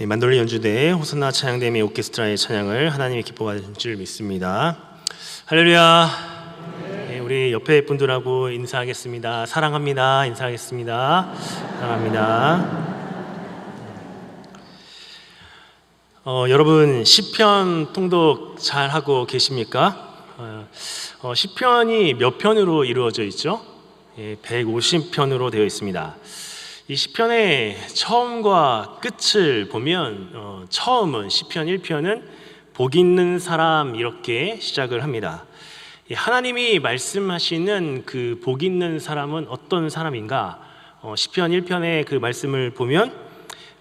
예, 만돌리 연주대 호선나 찬양대미 오케스트라의 찬양을 하나님이 기뻐하는 줄 믿습니다. 할렐루야. 예, 우리 옆에 분들하고 인사하겠습니다. 사랑합니다. 인사하겠습니다. 사랑합니다. 어, 여러분 시편 통독 잘 하고 계십니까? 어, 어, 시편이 몇 편으로 이루어져 있죠? 예, 150편으로 되어 있습니다. 이 시편의 처음과 끝을 보면 어, 처음은 시편 1편은 복 있는 사람 이렇게 시작을 합니다. 이 하나님이 말씀하시는 그 복 있는 사람은 어떤 사람인가? 어, 시편 1편의 그 말씀을 보면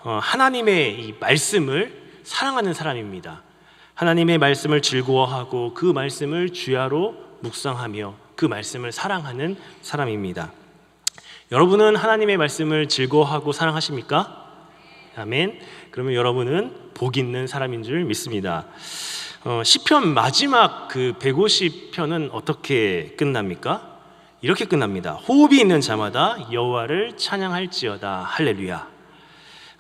어, 하나님의 이 말씀을 사랑하는 사람입니다. 하나님의 말씀을 즐거워하고 그 말씀을 주야로 묵상하며 그 말씀을 사랑하는 사람입니다. 여러분은 하나님의 말씀을 즐거워하고 사랑하십니까? 아멘. 그러면 여러분은 복 있는 사람인 줄 믿습니다. 어, 시편 마지막 그 150편은 어떻게 끝납니까? 이렇게 끝납니다. 호흡이 있는 자마다 여호와를 찬양할지어다 할렐루야.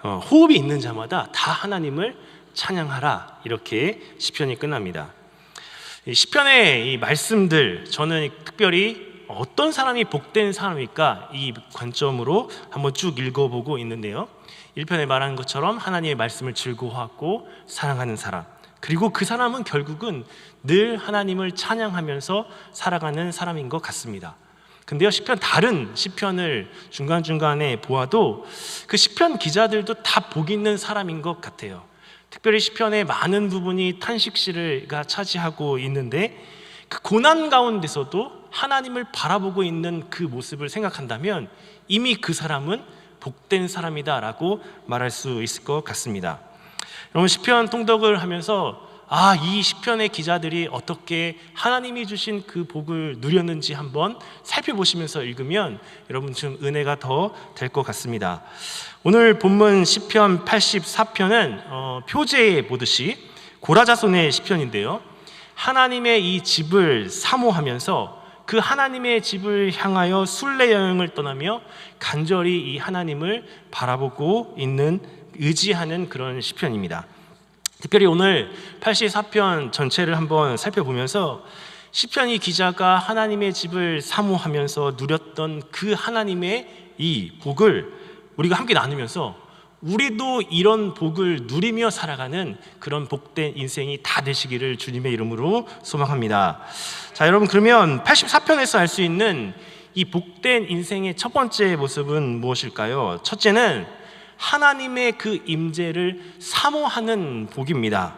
어, 호흡이 있는 자마다 다 하나님을 찬양하라 이렇게 시편이 끝납니다. 이 시편의 이 말씀들 저는 특별히 어떤 사람이 복된 사람일까 이 관점으로 한번 쭉 읽어보고 있는데요. 1편에 말한 것처럼 하나님의 말씀을 즐거워하고 사랑하는 사람 그리고 그 사람은 결국은 늘 하나님을 찬양하면서 살아가는 사람인 것 같습니다. 근데요 시편 다른 시편을 중간 중간에 보아도 그 시편 기자들도 다 복 있는 사람인 것 같아요. 특별히 시편의 많은 부분이 탄식시가 차지하고 있는데 그 고난 가운데서도 하나님을 바라보고 있는 그 모습을 생각한다면 이미 그 사람은 복된 사람이다라고 말할 수 있을 것 같습니다. 여러분 시편 통독을 하면서 아, 이 시편의 기자들이 어떻게 하나님이 주신 그 복을 누렸는지 한번 살펴보시면서 읽으면 여러분 좀 은혜가 더 될 것 같습니다. 오늘 본문 시편 84편은 어, 표제에 보듯이 고라자손의 시편인데요. 하나님의 이 집을 사모하면서 그 하나님의 집을 향하여 순례 여행을 떠나며 간절히 이 하나님을 바라보고 있는 의지하는 그런 시편입니다. 특별히 오늘 84편 전체를 한번 살펴보면서 시편이 기자가 하나님의 집을 사모하면서 누렸던 그 하나님의 이 복을 우리가 함께 나누면서 우리도 이런 복을 누리며 살아가는 그런 복된 인생이 다 되시기를 주님의 이름으로 소망합니다. 자, 여러분 그러면 84편에서 알 수 있는 이 복된 인생의 첫 번째 모습은 무엇일까요? 첫째는 하나님의 그 임재를 사모하는 복입니다.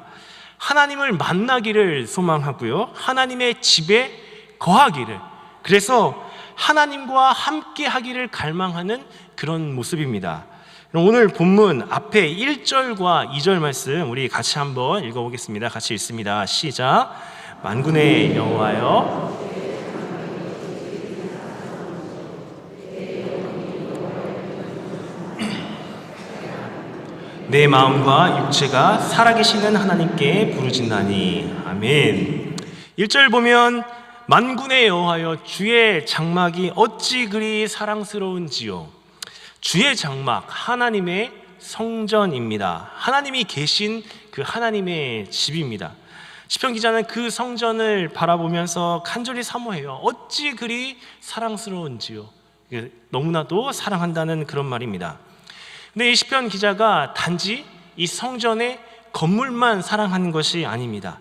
하나님을 만나기를 소망하고요. 하나님의 집에 거하기를. 그래서 하나님과 함께 하기를 갈망하는 그런 모습입니다. 오늘 본문 앞에 1절과 2절 말씀 우리 같이 한번 읽어보겠습니다. 같이 읽습니다. 시작. 만군의 여호와여 내 마음과 육체가 살아계시는 하나님께 부르짖나니 아멘. 1절 보면 만군의 여호와여 주의 장막이 어찌 그리 사랑스러운지요. 주의 장막 하나님의 성전입니다. 하나님이 계신 그 하나님의 집입니다. 시편 기자는 그 성전을 바라보면서 간절히 사모해요. 어찌 그리 사랑스러운지요. 너무나도 사랑한다는 그런 말입니다. 근데 이 시편 기자가 단지 이 성전의 건물만 사랑하는 것이 아닙니다.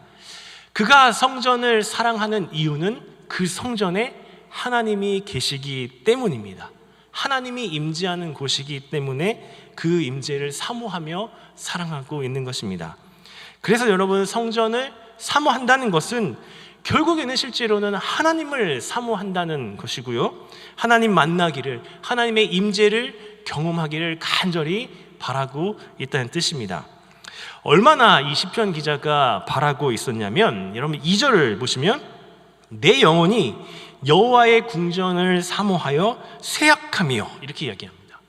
그가 성전을 사랑하는 이유는 그 성전에 하나님이 계시기 때문입니다. 하나님이 임재하는 곳이기 때문에 그 임재를 사모하며 사랑하고 있는 것입니다. 그래서 여러분 성전을 사모한다는 것은 결국에는 실제로는 하나님을 사모한다는 것이고요. 하나님 만나기를 하나님의 임재를 경험하기를 간절히 바라고 있다는 뜻입니다. 얼마나 이 시편 기자가 바라고 있었냐면 여러분 2절을 보시면 내 영혼이 여호와의 궁전을 사모하여 쇠약하며 이렇게 이야기합니다.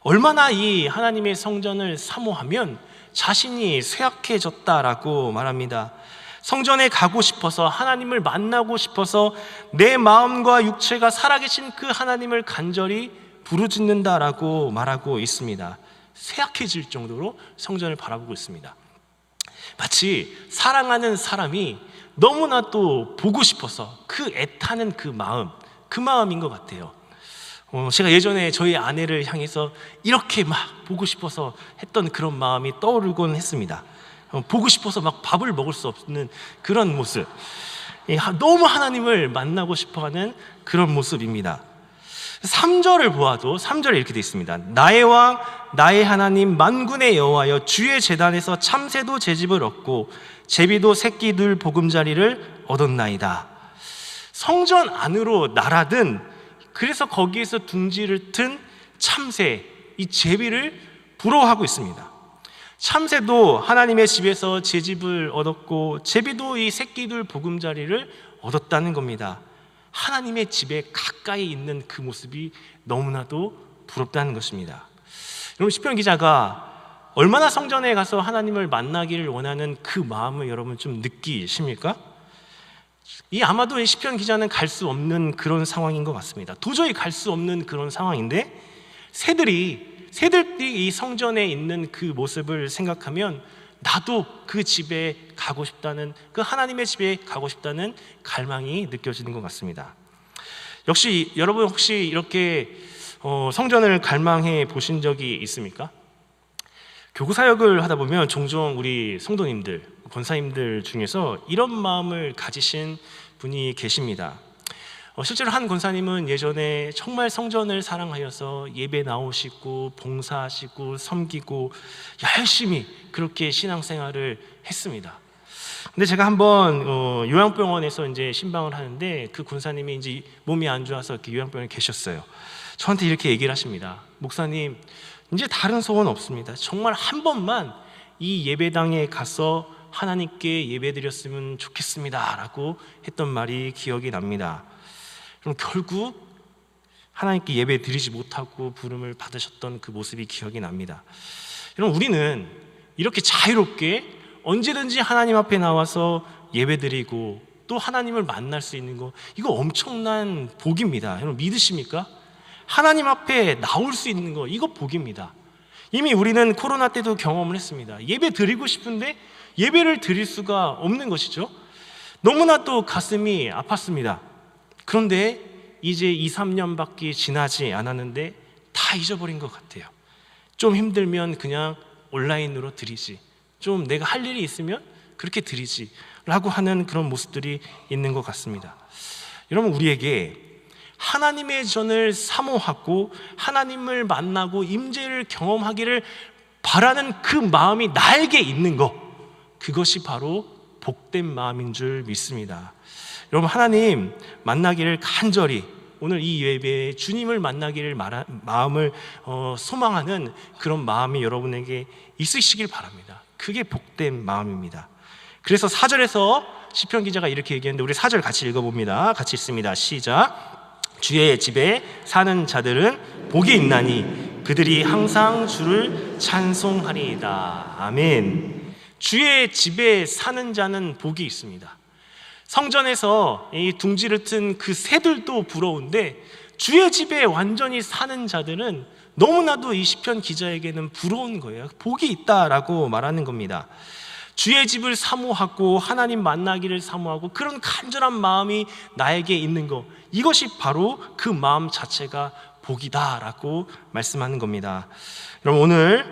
얼마나 이 하나님의 성전을 사모하면 자신이 쇠약해졌다라고 말합니다. 성전에 가고 싶어서 하나님을 만나고 싶어서 내 마음과 육체가 살아계신 그 하나님을 간절히 부르짖는다라고 말하고 있습니다. 쇠약해질 정도로 성전을 바라보고 있습니다. 마치 사랑하는 사람이 너무나 또 보고 싶어서 그 애타는 그 마음, 그 마음인 것 같아요. 어, 제가 예전에 저희 아내를 향해서 이렇게 막 보고 싶어서 했던 그런 마음이 떠오르곤 했습니다. 어, 보고 싶어서 막 밥을 먹을 수 없는 그런 모습. 너무 하나님을 만나고 싶어 하는 그런 모습입니다. 3절을 보아도 3절에 이렇게 되어 있습니다. 나의 왕 나의 하나님 만군의 여호와여 주의 재단에서 참새도 제집을 얻고 제비도 새끼들 보금자리를 얻었나이다. 성전 안으로 날아든 그래서 거기에서 둥지를 튼 참새 이 제비를 부러워하고 있습니다. 참새도 하나님의 집에서 제집을 얻었고 제비도 이 새끼들 보금자리를 얻었다는 겁니다. 하나님의 집에 가까이 있는 그 모습이 너무나도 부럽다는 것입니다. 여러분 시편 기자가 얼마나 성전에 가서 하나님을 만나기를 원하는 그 마음을 여러분 좀 느끼십니까? 이 아마도 이 시편 기자는 갈 수 없는 그런 상황인 것 같습니다. 도저히 갈 수 없는 그런 상황인데 새들이 새들이 이 성전에 있는 그 모습을 생각하면 나도 그 집에 가고 싶다는 그 하나님의 집에 가고 싶다는 갈망이 느껴지는 것 같습니다. 역시 여러분 혹시 이렇게 어, 성전을 갈망해 보신 적이 있습니까? 교구 사역을 하다 보면 종종 우리 성도님들, 권사님들 중에서 이런 마음을 가지신 분이 계십니다. 어, 실제로 한 권사님은 예전에 정말 성전을 사랑하여서 예배 나오시고 봉사하시고 섬기고 열심히 그렇게 신앙생활을 했습니다. 근데 제가 한번 어, 요양병원에서 이제 신방을 하는데 그 군사님이 이제 몸이 안 좋아서 이렇게 요양병원에 계셨어요. 저한테 이렇게 얘기를 하십니다. 목사님, 이제 다른 소원 없습니다. 정말 한 번만 이 예배당에 가서 하나님께 예배드렸으면 좋겠습니다라고 했던 말이 기억이 납니다. 그럼 결국 하나님께 예배 드리지 못하고 부름을 받으셨던 그 모습이 기억이 납니다. 여러분 우리는 이렇게 자유롭게 언제든지 하나님 앞에 나와서 예배 드리고 또 하나님을 만날 수 있는 거 이거 엄청난 복입니다. 여러분 믿으십니까? 하나님 앞에 나올 수 있는 거 이거 복입니다. 이미 우리는 코로나 때도 경험을 했습니다. 예배 드리고 싶은데 예배를 드릴 수가 없는 것이죠. 너무나 또 가슴이 아팠습니다. 그런데 이제 2, 3년밖에 지나지 않았는데 다 잊어버린 것 같아요. 좀 힘들면 그냥 온라인으로 드리지. 좀 내가 할 일이 있으면 그렇게 드리지. 라고 하는 그런 모습들이 있는 것 같습니다. 여러분, 우리에게 하나님의 전을 사모하고 하나님을 만나고 임재를 경험하기를 바라는 그 마음이 나에게 있는 것. 그것이 바로 복된 마음인 줄 믿습니다. 여러분 하나님 만나기를 간절히 오늘 이 예배에 주님을 만나기를 말하, 마음을 어, 소망하는 그런 마음이 여러분에게 있으시길 바랍니다. 그게 복된 마음입니다. 그래서 사절에서 시편 기자가 이렇게 얘기했는데 우리 사절 같이 읽어봅니다. 같이 읽습니다. 시작. 주의 집에 사는 자들은 복이 있나니 그들이 항상 주를 찬송하리이다. 아멘. 주의 집에 사는 자는 복이 있습니다. 성전에서 이 둥지를 튼 그 새들도 부러운데 주의 집에 완전히 사는 자들은 너무나도 이 시편 기자에게는 부러운 거예요. 복이 있다라고 말하는 겁니다. 주의 집을 사모하고 하나님 만나기를 사모하고 그런 간절한 마음이 나에게 있는 것 이것이 바로 그 마음 자체가 복이다라고 말씀하는 겁니다. 여러분 오늘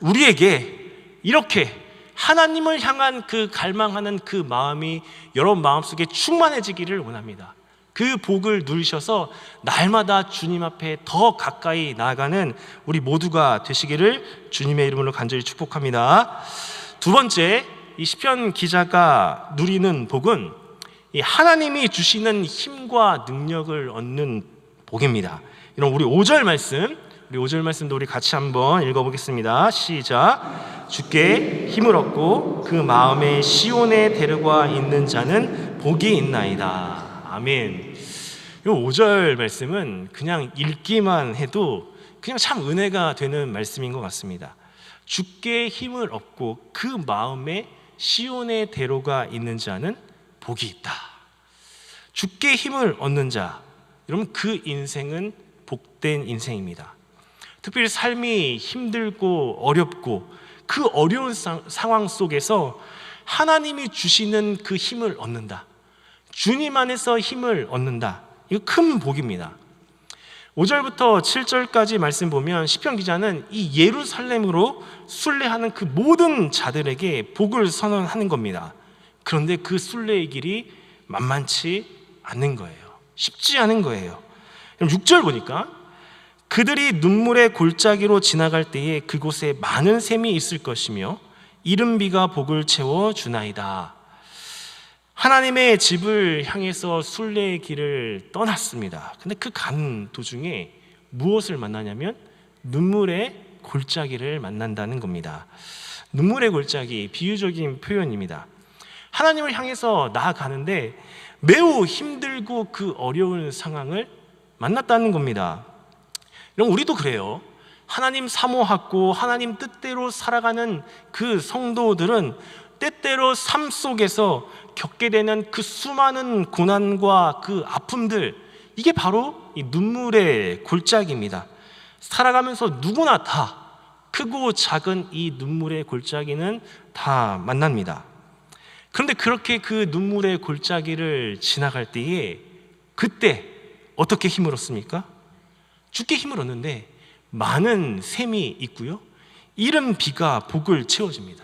우리에게 이렇게 하나님을 향한 그 갈망하는 그 마음이 여러분 마음속에 충만해지기를 원합니다. 그 복을 누리셔서 날마다 주님 앞에 더 가까이 나아가는 우리 모두가 되시기를 주님의 이름으로 간절히 축복합니다. 두 번째, 이 시편 기자가 누리는 복은 이 하나님이 주시는 힘과 능력을 얻는 복입니다. 이런 우리 5절 말씀, 우리 5절 말씀도 우리 같이 한번 읽어보겠습니다. 시작. 주께 힘을 얻고 그 마음에 시온에 데려가 있는 자는 복이 있나이다. 아멘. 이 5절 말씀은 그냥 읽기만 해도 그냥 참 은혜가 되는 말씀인 것 같습니다. 주께 힘을 얻고 그 마음에 시온의 대로가 있는 자는 복이 있다. 주께 힘을 얻는 자, 여러분 그 인생은 복된 인생입니다. 특별히 삶이 힘들고 어렵고 그 어려운 상- 상황 속에서 하나님이 주시는 그 힘을 얻는다. 주님 안에서 힘을 얻는다. 이거 큰 복입니다. 5절부터 7절까지 말씀 보면 시편 기자는 이 예루살렘으로 순례하는 그 모든 자들에게 복을 선언하는 겁니다. 그런데 그 순례의 길이 만만치 않는 거예요. 쉽지 않은 거예요. 그럼 6절 보니까 그들이 눈물의 골짜기로 지나갈 때에 그곳에 많은 샘이 있을 것이며 이른 비가 복을 채워 주나이다. 하나님의 집을 향해서 순례의 길을 떠났습니다. 근데 그 간 도중에 무엇을 만나냐면 눈물의 골짜기를 만난다는 겁니다. 눈물의 골짜기 비유적인 표현입니다. 하나님을 향해서 나아가는데 매우 힘들고 그 어려운 상황을 만났다는 겁니다. 그럼 우리도 그래요. 하나님 사모하고 하나님 뜻대로 살아가는 그 성도들은 때때로 삶 속에서 겪게 되는 그 수많은 고난과 그 아픔들 이게 바로 이 눈물의 골짜기입니다. 살아가면서 누구나 다 크고 작은 이 눈물의 골짜기는 다 만납니다. 그런데 그렇게 그 눈물의 골짜기를 지나갈 때에 그때 어떻게 힘을 얻습니까? 죽게 힘을 얻는데 많은 샘이 있고요. 이른 비가 복을 채워줍니다.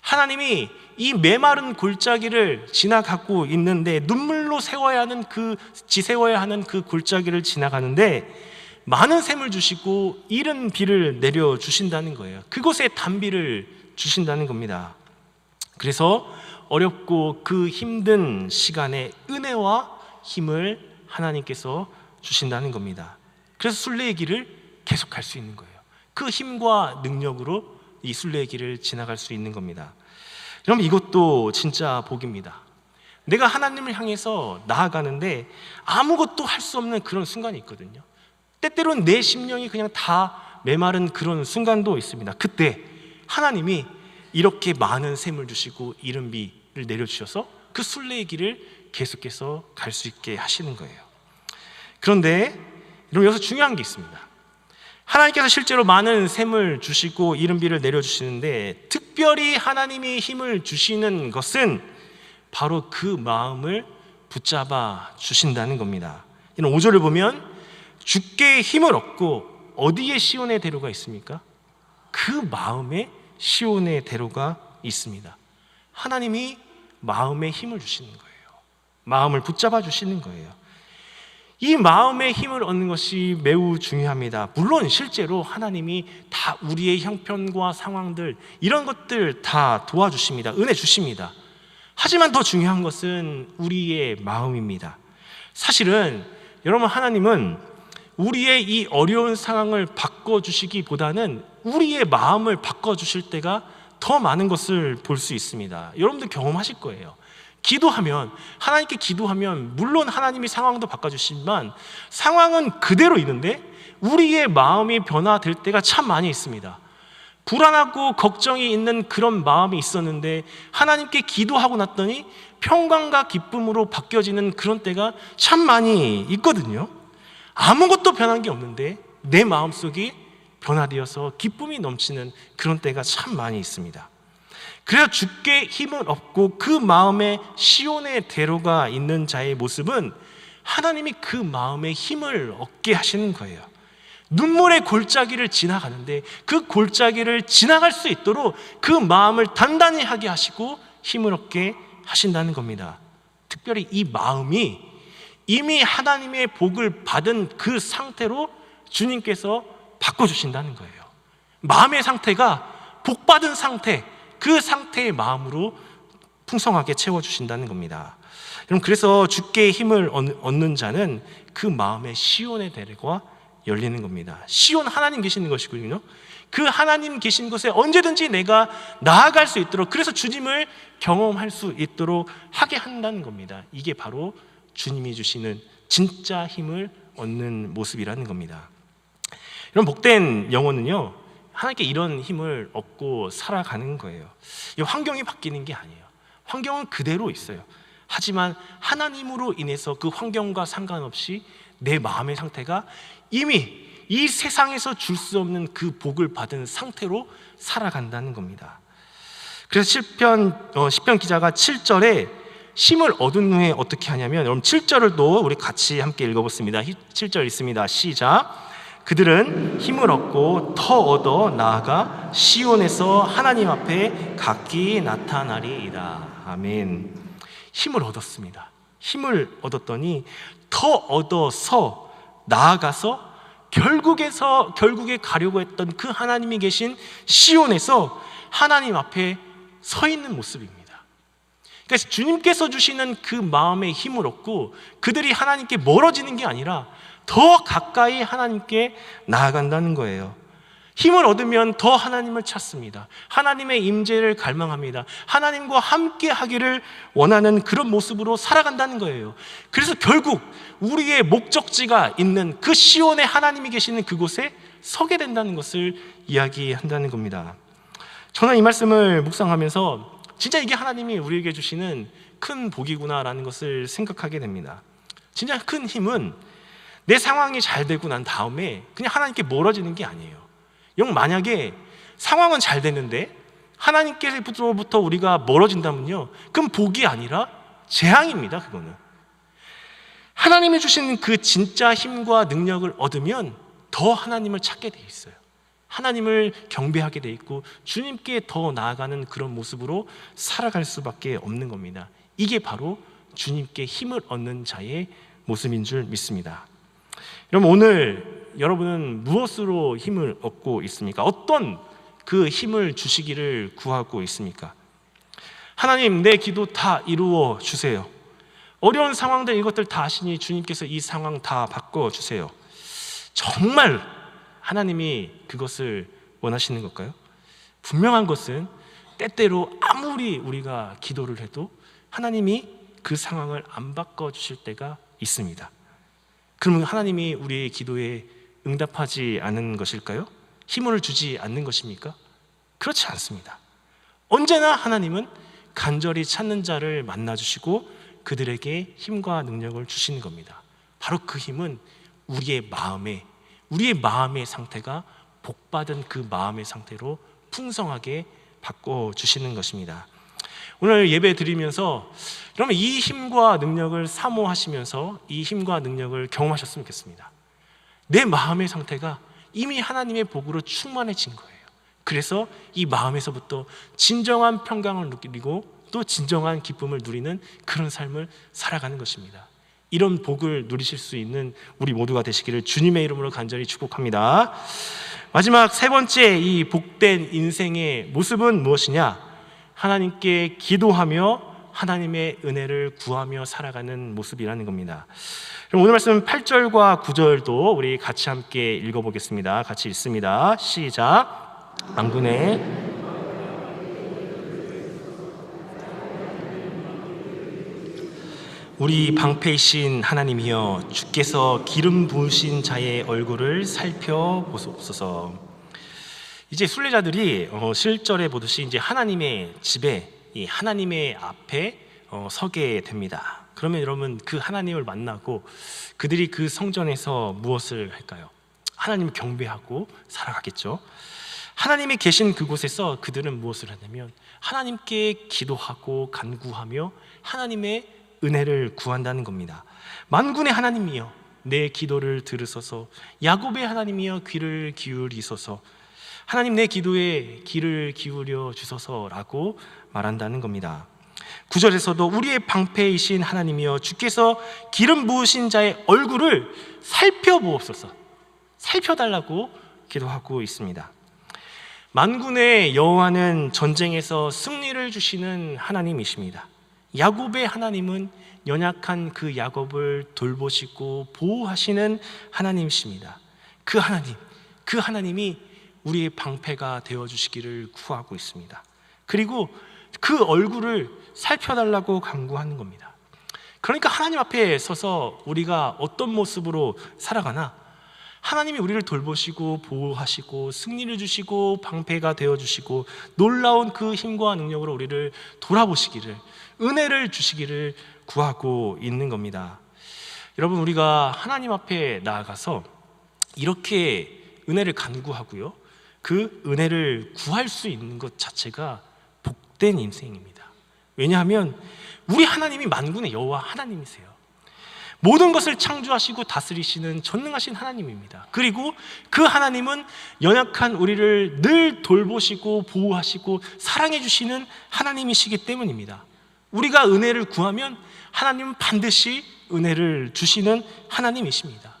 하나님이 이 메마른 골짜기를 지나가고 있는데 눈물로 세워야 하는 그 지세워야 하는 그 골짜기를 지나가는데 많은 샘을 주시고 이른 비를 내려 주신다는 거예요. 그곳에 단비를 주신다는 겁니다. 그래서 어렵고 그 힘든 시간에 은혜와 힘을 하나님께서 주신다는 겁니다. 그래서 순례의 길을 계속할 수 있는 거예요. 그 힘과 능력으로 이 순례의 길을 지나갈 수 있는 겁니다. 여러분 이것도 진짜 복입니다. 내가 하나님을 향해서 나아가는데 아무것도 할 수 없는 그런 순간이 있거든요. 때때로는 내 심령이 그냥 다 메마른 그런 순간도 있습니다. 그때 하나님이 이렇게 많은 샘을 주시고 이른 비를 내려주셔서 그 순례의 길을 계속해서 갈 수 있게 하시는 거예요. 그런데 여러분 여기서 중요한 게 있습니다. 하나님께서 실제로 많은 샘을 주시고 이른 비를 내려주시는데 특별히 하나님이 힘을 주시는 것은 바로 그 마음을 붙잡아 주신다는 겁니다. 이런 5절을 보면 주께 힘을 얻고 어디에 시온의 대로가 있습니까? 그 마음에 시온의 대로가 있습니다. 하나님이 마음에 힘을 주시는 거예요. 마음을 붙잡아 주시는 거예요. 이 마음의 힘을 얻는 것이 매우 중요합니다. 물론 실제로 하나님이 다 우리의 형편과 상황들 이런 것들 다 도와주십니다. 은혜 주십니다. 하지만 더 중요한 것은 우리의 마음입니다. 사실은 여러분 하나님은 우리의 이 어려운 상황을 바꿔 주시기보다는 우리의 마음을 바꿔 주실 때가 더 많은 것을 볼 수 있습니다. 여러분들 경험하실 거예요. 기도하면 하나님께 기도하면 물론 하나님이 상황도 바꿔주시지만 상황은 그대로 있는데 우리의 마음이 변화될 때가 참 많이 있습니다. 불안하고 걱정이 있는 그런 마음이 있었는데 하나님께 기도하고 났더니 평강과 기쁨으로 바뀌어지는 그런 때가 참 많이 있거든요. 아무것도 변한 게 없는데 내 마음속이 변화되어서 기쁨이 넘치는 그런 때가 참 많이 있습니다. 그래서 주께 힘을 얻고 그 마음에 시온의 대로가 있는 자의 모습은 하나님이 그 마음에 힘을 얻게 하시는 거예요. 눈물의 골짜기를 지나가는데 그 골짜기를 지나갈 수 있도록 그 마음을 단단히 하게 하시고 힘을 얻게 하신다는 겁니다. 특별히 이 마음이 이미 하나님의 복을 받은 그 상태로 주님께서 바꿔주신다는 거예요. 마음의 상태가 복받은 상태, 그 상태의 마음으로 풍성하게 채워주신다는 겁니다. 여러분, 그래서 주께 힘을 얻는 자는 그 마음의 시온의 대례가 열리는 겁니다. 시온 하나님 계시는 것이거든요. 그 하나님 계신 곳에 언제든지 내가 나아갈 수 있도록 그래서 주님을 경험할 수 있도록 하게 한다는 겁니다. 이게 바로 주님이 주시는 진짜 힘을 얻는 모습이라는 겁니다. 이런 복된 영혼은요, 하나님께 이런 힘을 얻고 살아가는 거예요. 이 환경이 바뀌는 게 아니에요. 환경은 그대로 있어요. 하지만 하나님으로 인해서 그 환경과 상관없이 내 마음의 상태가 이미 이 세상에서 줄 수 없는 그 복을 받은 상태로 살아간다는 겁니다. 그래서 시편 어, 시편 기자가 7절에 힘을 얻은 후에 어떻게 하냐면 여러분 7절을 또 우리 같이 함께 읽어보습니다. 7절 있습니다. 시작. 그들은 힘을 얻고 더 얻어 나아가 시온에서 하나님 앞에 각기 나타나리이다. 아멘. 힘을 얻었습니다. 힘을 얻었더니 더 얻어서 나아가서 결국에서 결국에 가려고 했던 그 하나님이 계신 시온에서 하나님 앞에 서 있는 모습입니다. 그러니까 주님께서 주시는 그 마음의 힘을 얻고 그들이 하나님께 멀어지는 게 아니라 더 가까이 하나님께 나아간다는 거예요. 힘을 얻으면 더 하나님을 찾습니다. 하나님의 임재를 갈망합니다. 하나님과 함께 하기를 원하는 그런 모습으로 살아간다는 거예요. 그래서 결국 우리의 목적지가 있는 그 시온에 하나님이 계시는 그곳에 서게 된다는 것을 이야기한다는 겁니다. 저는 이 말씀을 묵상하면서 진짜 이게 하나님이 우리에게 주시는 큰 복이구나라는 것을 생각하게 됩니다. 진짜 큰 힘은 내 상황이 잘 되고 난 다음에 그냥 하나님께 멀어지는 게 아니에요. 영 만약에 상황은 잘 되는데 하나님께로부터 우리가 멀어진다면요. 그럼 복이 아니라 재앙입니다. 그거는. 하나님이 주시는 그 진짜 힘과 능력을 얻으면 더 하나님을 찾게 돼 있어요. 하나님을 경배하게 돼 있고 주님께 더 나아가는 그런 모습으로 살아갈 수밖에 없는 겁니다. 이게 바로 주님께 힘을 얻는 자의 모습인 줄 믿습니다. 여러분 오늘 여러분은 무엇으로 힘을 얻고 있습니까? 어떤 그 힘을 주시기를 구하고 있습니까? 하나님 내 기도 다 이루어 주세요. 어려운 상황들 이것들 다 아시니 주님께서 이 상황 다 바꿔 주세요. 정말 하나님이 그것을 원하시는 걸까요? 분명한 것은 때때로 아무리 우리가 기도를 해도 하나님이 그 상황을 안 바꿔 주실 때가 있습니다. 그러면 하나님이 우리의 기도에 응답하지 않은 것일까요? 힘을 주지 않는 것입니까? 그렇지 않습니다. 언제나 하나님은 간절히 찾는 자를 만나 주시고 그들에게 힘과 능력을 주시는 겁니다. 바로 그 힘은 우리의 마음에 우리의 마음의 상태가 복받은 그 마음의 상태로 풍성하게 바꿔 주시는 것입니다. 오늘 예배 드리면서 여러분 이 힘과 능력을 사모하시면서 이 힘과 능력을 경험하셨으면 좋겠습니다. 내 마음의 상태가 이미 하나님의 복으로 충만해진 거예요. 그래서 이 마음에서부터 진정한 평강을 누리고 또 진정한 기쁨을 누리는 그런 삶을 살아가는 것입니다. 이런 복을 누리실 수 있는 우리 모두가 되시기를 주님의 이름으로 간절히 축복합니다. 마지막 세 번째 이 복된 인생의 모습은 무엇이냐? 하나님께 기도하며 하나님의 은혜를 구하며 살아가는 모습이라는 겁니다. 그럼 오늘 말씀 8절과 9절도 우리 같이 함께 읽어보겠습니다. 같이 읽습니다. 시작. 망군의 우리 방패이신 하나님이여 주께서 기름 부으신 자의 얼굴을 살펴보소서. 이제 순례자들이 어, 실절에 보듯이 이제 하나님의 집에 이 하나님의 앞에 어, 서게 됩니다. 그러면 여러분 그 하나님을 만나고 그들이 그 성전에서 무엇을 할까요? 하나님을 경배하고 살아가겠죠. 하나님이 계신 그곳에서 그들은 무엇을 하냐면 하나님께 기도하고 간구하며 하나님의 은혜를 구한다는 겁니다. 만군의 하나님이여 내 기도를 들으소서 야곱의 하나님이여 귀를 기울이소서 하나님 내 기도에 귀를 기울여 주소서라고 말한다는 겁니다. 구절에서도 우리의 방패이신 하나님이여 주께서 기름 부으신 자의 얼굴을 살펴보옵소서 살펴달라고 기도하고 있습니다. 만군의 여호와는 전쟁에서 승리를 주시는 하나님이십니다. 야곱의 하나님은 연약한 그 야곱을 돌보시고 보호하시는 하나님이십니다. 그 하나님, 그 하나님이 우리의 방패가 되어 주시기를 구하고 있습니다. 그리고 그 얼굴을 살펴달라고 강구하는 겁니다. 그러니까 하나님 앞에 서서 우리가 어떤 모습으로 살아가나 하나님이 우리를 돌보시고 보호하시고 승리를 주시고 방패가 되어 주시고 놀라운 그 힘과 능력으로 우리를 돌아보시기를 은혜를 주시기를 구하고 있는 겁니다. 여러분 우리가 하나님 앞에 나아가서 이렇게 은혜를 간구하고요. 그 은혜를 구할 수 있는 것 자체가 복된 인생입니다. 왜냐하면 우리 하나님이 만군의 여호와 하나님이세요. 모든 것을 창조하시고 다스리시는 전능하신 하나님입니다. 그리고 그 하나님은 연약한 우리를 늘 돌보시고 보호하시고 사랑해 주시는 하나님이시기 때문입니다. 우리가 은혜를 구하면 하나님은 반드시 은혜를 주시는 하나님이십니다.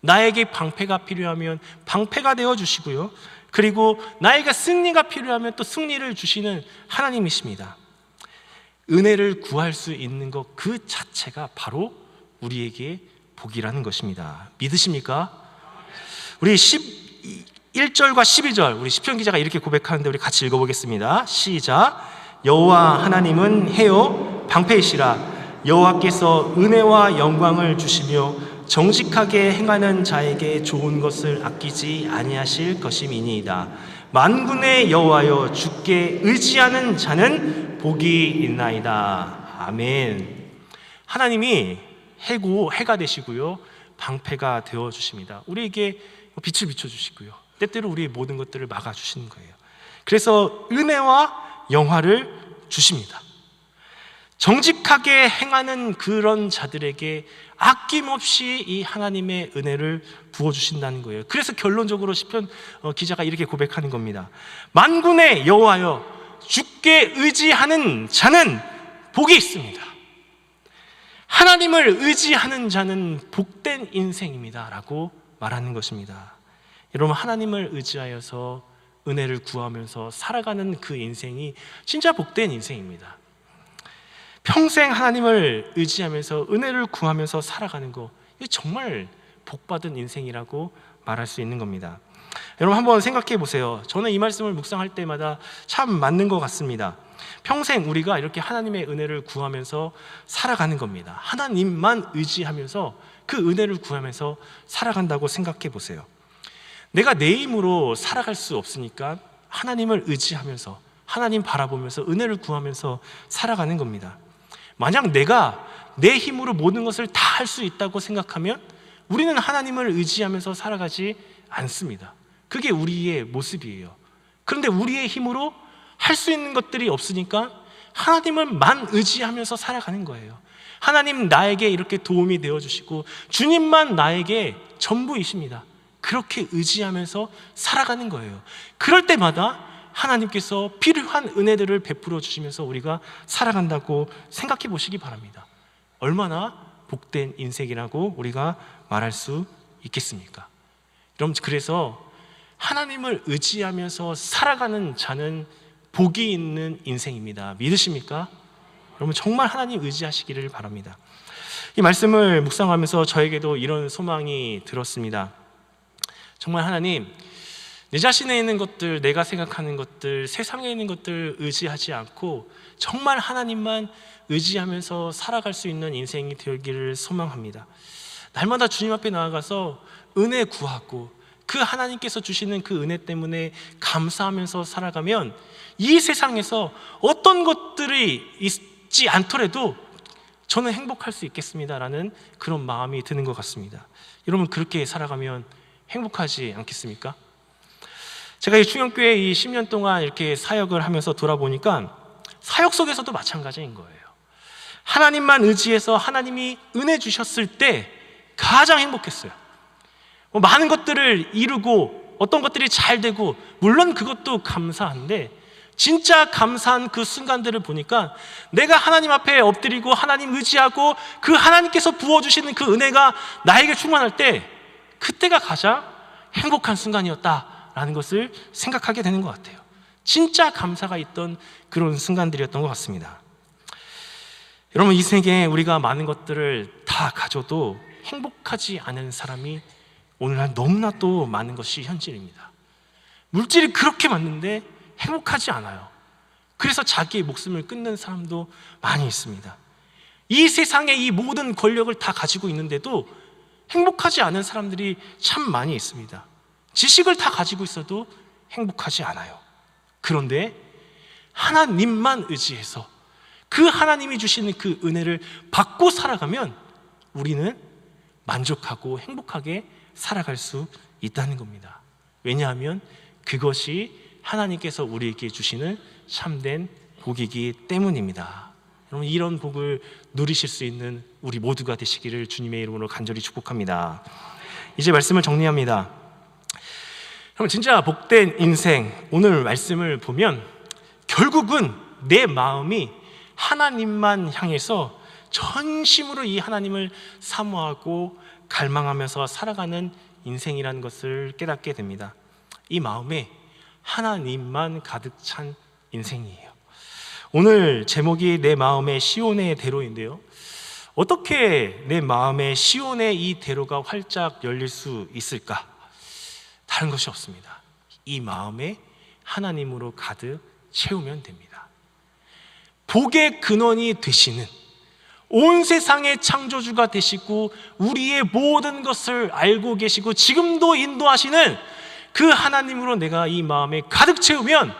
나에게 방패가 필요하면 방패가 되어 주시고요. 그리고 나에게 승리가 필요하면 또 승리를 주시는 하나님이십니다. 은혜를 구할 수 있는 것 그 자체가 바로 우리에게 복이라는 것입니다. 믿으십니까? 우리 11절과 12절 우리 시편 기자가 이렇게 고백하는데 우리 같이 읽어보겠습니다. 시작. 여호와 하나님은 해요 방패이시라 여호와께서 은혜와 영광을 주시며 정직하게 행하는 자에게 좋은 것을 아끼지 아니하실 것임이니이다. 만군의 여호와여 주께 의지하는 자는 복이 있나이다. 아멘. 하나님이 해고 해가 되시고요. 방패가 되어 주십니다. 우리에게 빛을 비춰 주시고요. 때때로 우리의 모든 것들을 막아 주시는 거예요. 그래서 은혜와 영화를 주십니다. 정직하게 행하는 그런 자들에게 아낌없이 이 하나님의 은혜를 부어 주신다는 거예요. 그래서 결론적으로 시편 어, 기자가 이렇게 고백하는 겁니다. 만군의 여호와여 주께 의지하는 자는 복이 있습니다. 하나님을 의지하는 자는 복된 인생입니다라고 말하는 것입니다. 여러분 하나님을 의지하여서 은혜를 구하면서 살아가는 그 인생이 진짜 복된 인생입니다. 평생 하나님을 의지하면서 은혜를 구하면서 살아가는 거 이게 정말 복받은 인생이라고 말할 수 있는 겁니다. 여러분 한번 생각해 보세요. 저는 이 말씀을 묵상할 때마다 참 맞는 것 같습니다. 평생 우리가 이렇게 하나님의 은혜를 구하면서 살아가는 겁니다. 하나님만 의지하면서 그 은혜를 구하면서 살아간다고 생각해 보세요. 내가 내 힘으로 살아갈 수 없으니까 하나님을 의지하면서 하나님 바라보면서 은혜를 구하면서 살아가는 겁니다. 만약 내가 내 힘으로 모든 것을 다 할 수 있다고 생각하면 우리는 하나님을 의지하면서 살아가지 않습니다. 그게 우리의 모습이에요. 그런데 우리의 힘으로 할 수 있는 것들이 없으니까 하나님을만 의지하면서 살아가는 거예요. 하나님 나에게 이렇게 도움이 되어 주시고 주님만 나에게 전부이십니다. 그렇게 의지하면서 살아가는 거예요. 그럴 때마다 하나님께서 필요한 은혜들을 베풀어 주시면서 우리가 살아간다고 생각해 보시기 바랍니다. 얼마나 복된 인생이라고 우리가 말할 수 있겠습니까? 여러분 그래서 하나님을 의지하면서 살아가는 자는 복이 있는 인생입니다. 믿으십니까? 여러분 정말 하나님 의지하시기를 바랍니다. 이 말씀을 묵상하면서 저에게도 이런 소망이 들었습니다. 정말 하나님 내 자신에 있는 것들, 내가 생각하는 것들, 세상에 있는 것들 의지하지 않고 정말 하나님만 의지하면서 살아갈 수 있는 인생이 되기를 소망합니다. 날마다 주님 앞에 나아가서 은혜 구하고 그 하나님께서 주시는 그 은혜 때문에 감사하면서 살아가면 이 세상에서 어떤 것들이 있지 않더라도 저는 행복할 수 있겠습니다라는 그런 마음이 드는 것 같습니다. 여러분 그렇게 살아가면 행복하지 않겠습니까? 제가 이 충영교회 이 10년 동안 이렇게 사역을 하면서 돌아보니까 사역 속에서도 마찬가지인 거예요. 하나님만 의지해서 하나님이 은혜 주셨을 때 가장 행복했어요. 뭐 많은 것들을 이루고 어떤 것들이 잘 되고 물론 그것도 감사한데 진짜 감사한 그 순간들을 보니까 내가 하나님 앞에 엎드리고 하나님 의지하고 그 하나님께서 부어주시는 그 은혜가 나에게 충만할 때 그때가 가장 행복한 순간이었다 라는 것을 생각하게 되는 것 같아요. 진짜 감사가 있던 그런 순간들이었던 것 같습니다. 여러분 이 세계에 우리가 많은 것들을 다 가져도 행복하지 않은 사람이 오늘날 너무나 또 많은 것이 현실입니다. 물질이 그렇게 많은데 행복하지 않아요. 그래서 자기의 목숨을 끊는 사람도 많이 있습니다. 이 세상에 이 모든 권력을 다 가지고 있는데도 행복하지 않은 사람들이 참 많이 있습니다. 지식을 다 가지고 있어도 행복하지 않아요. 그런데 하나님만 의지해서 그 하나님이 주시는 그 은혜를 받고 살아가면 우리는 만족하고 행복하게 살아갈 수 있다는 겁니다. 왜냐하면 그것이 하나님께서 우리에게 주시는 참된 복이기 때문입니다. 여러분 이런 복을 누리실 수 있는 우리 모두가 되시기를 주님의 이름으로 간절히 축복합니다. 이제 말씀을 정리합니다. 여러분 진짜 복된 인생 오늘 말씀을 보면 결국은 내 마음이 하나님만 향해서 전심으로 이 하나님을 사모하고 갈망하면서 살아가는 인생이라는 것을 깨닫게 됩니다. 이 마음에 하나님만 가득 찬 인생이에요. 오늘 제목이 내 마음의 시온의 대로인데요. 어떻게 내 마음의 시온의 이 대로가 활짝 열릴 수 있을까? 다른 것이 없습니다. 이 마음에 하나님으로 가득 채우면 됩니다. 복의 근원이 되시는 온 세상의 창조주가 되시고 우리의 모든 것을 알고 계시고 지금도 인도하시는 그 하나님으로 내가 이 마음에 가득 채우면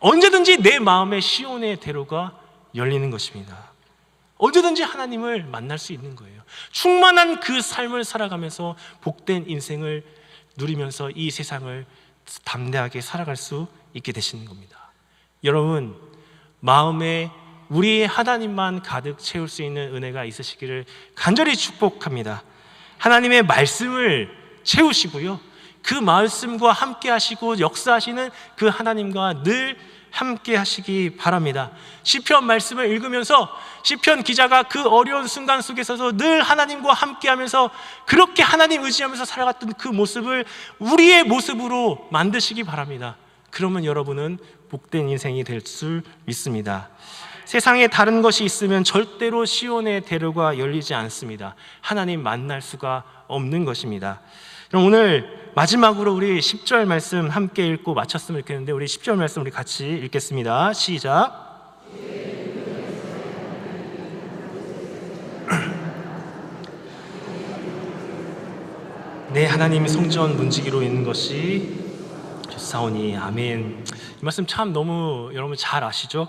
언제든지 내 마음의 시온의 대로가 열리는 것입니다. 언제든지 하나님을 만날 수 있는 거예요. 충만한 그 삶을 살아가면서 복된 인생을 누리면서 이 세상을 담대하게 살아갈 수 있게 되시는 겁니다. 여러분, 마음에 우리의 하나님만 가득 채울 수 있는 은혜가 있으시기를 간절히 축복합니다. 하나님의 말씀을 채우시고요. 그 말씀과 함께 하시고 역사하시는 그 하나님과 늘 함께 하시기 바랍니다. 시편 말씀을 읽으면서 시편 기자가 그 어려운 순간 속에서도 늘 하나님과 함께 하면서 그렇게 하나님 의지하면서 살아갔던 그 모습을 우리의 모습으로 만드시기 바랍니다. 그러면 여러분은 복된 인생이 될 줄 믿습니다. 세상에 다른 것이 있으면 절대로 시온의 대로가 열리지 않습니다. 하나님 만날 수가 없는 것입니다. 그럼 오늘 마지막으로 우리 10절 말씀 함께 읽고 마쳤으면 좋겠는데 우리 10절 말씀 우리 같이 읽겠습니다. 시작. 내 하나님이 성전 문지기로 있는 것이 좋사오니 아멘. 이 말씀 참 너무 여러분 잘 아시죠?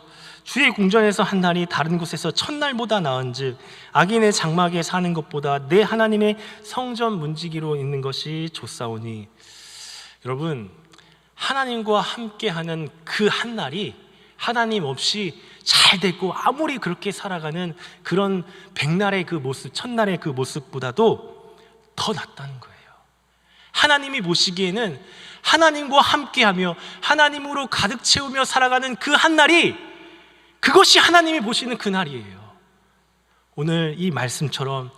주의 궁전에서 한 날이 다른 곳에서 첫날보다 나은즉 악인의 장막에 사는 것보다 내 하나님의 성전 문지기로 있는 것이 좋사오니 여러분 하나님과 함께하는 그 한 날이 하나님 없이 잘 됐고 아무리 그렇게 살아가는 그런 백날의 그 모습 첫날의 그 모습보다도 더 낫다는 거예요. 하나님이 보시기에는 하나님과 함께하며 하나님으로 가득 채우며 살아가는 그 한 날이 그것이 하나님이 보시는 그 날이에요. 오늘 이 말씀처럼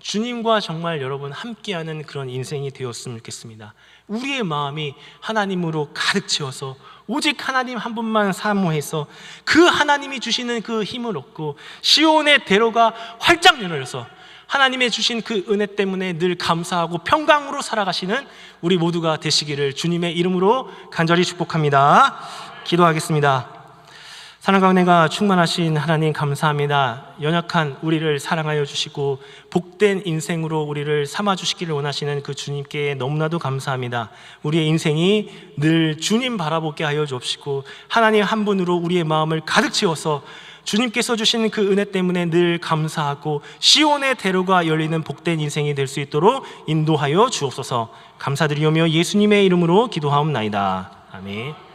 주님과 정말 여러분 함께하는 그런 인생이 되었으면 좋겠습니다. 우리의 마음이 하나님으로 가득 채워서 오직 하나님 한 분만 사모해서 그 하나님이 주시는 그 힘을 얻고 시온의 대로가 활짝 열려서 하나님의 주신 그 은혜 때문에 늘 감사하고 평강으로 살아가시는 우리 모두가 되시기를 주님의 이름으로 간절히 축복합니다. 기도하겠습니다. 사랑과 은혜가 충만하신 하나님 감사합니다. 연약한 우리를 사랑하여 주시고 복된 인생으로 우리를 삼아 주시기를 원하시는 그 주님께 너무나도 감사합니다. 우리의 인생이 늘 주님 바라보게 하여 주옵시고 하나님 한 분으로 우리의 마음을 가득 채워서 주님께서 주신 그 은혜 때문에 늘 감사하고 시온의 대로가 열리는 복된 인생이 될 수 있도록 인도하여 주옵소서. 감사드리오며 예수님의 이름으로 기도하옵나이다. 아멘.